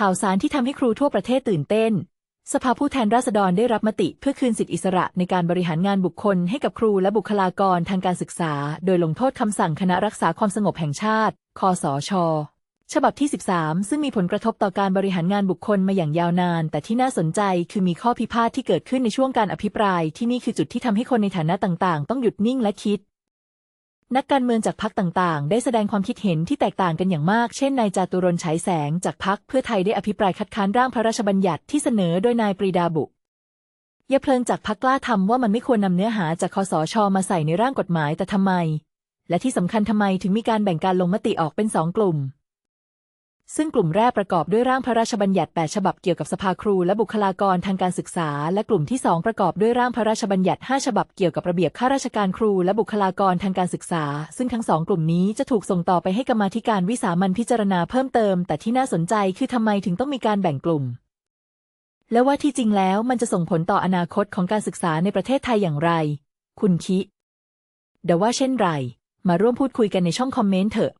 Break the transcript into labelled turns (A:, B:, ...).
A: ข่าวสารที่ทำให้ครูทั่วประเทศตื่นเต้น สภาผู้แทนราษฎรได้รับมติเพื่อคืนสิทธิอิสระในการบริหารงานบุคคลให้กับครูและบุคลากรทางการศึกษา โดยลงโทษคำสั่งคณะรักษาความสงบแห่งชาติ คสช ฉบับที่ 13 ซึ่งมีผลกระทบต่อการบริหารงานบุคคลมาอย่างยาวนาน แต่ที่น่าสนใจคือมีข้อพิพาทที่เกิดขึ้นในช่วงการอภิปราย ที่นี่คือจุดที่ทำให้คนในฐานะต่างๆ ต้องหยุดนิ่งและคิด นักการเมืองจากพรรคต่างๆ ได้แสดงความคิดเห็นที่แตกต่างกันอย่างมาก เช่น นายจาตุรนฉายแสงจากพรรคเพื่อไทยได้อภิปรายคัดค้านร่างพระราชบัญญัติที่เสนอโดยนายปรีดาบุยาเพลิงจากพรรคกล้าทำว่ามันไม่ควรนำเนื้อหาจากคอสชมาใส่ในร่างกฎหมายแต่ทำไม และที่สำคัญทำไมถึงมีการแบ่งการลงมติออกเป็นสองกลุ่ม ซึ่งกลุ่มแรกประกอบด้วยร่างพระราชบัญญัติ 8 ฉบับเกี่ยวกับสภาครูและบุคลากรทางการศึกษา และกลุ่มที่ 2 ประกอบด้วยร่างพระราชบัญญัติ 5 ฉบับเกี่ยวกับระเบียบข้าราชการครูและบุคลากรทางการศึกษา ซึ่งทั้งสองกลุ่มนี้จะถูกส่งต่อไปให้กรรมาธิการวิสามัญพิจารณาเพิ่มเติม แต่ที่น่าสนใจคือทำไมถึงต้องมีการแบ่งกลุ่ม และว่าที่จริงแล้วมันจะส่งผลต่ออนาคตของการศึกษาในประเทศไทยอย่างไร คุณคิดเดาว่าเช่นไร มาร่วมพูดคุยกันในช่องคอมเมนต์เถอะ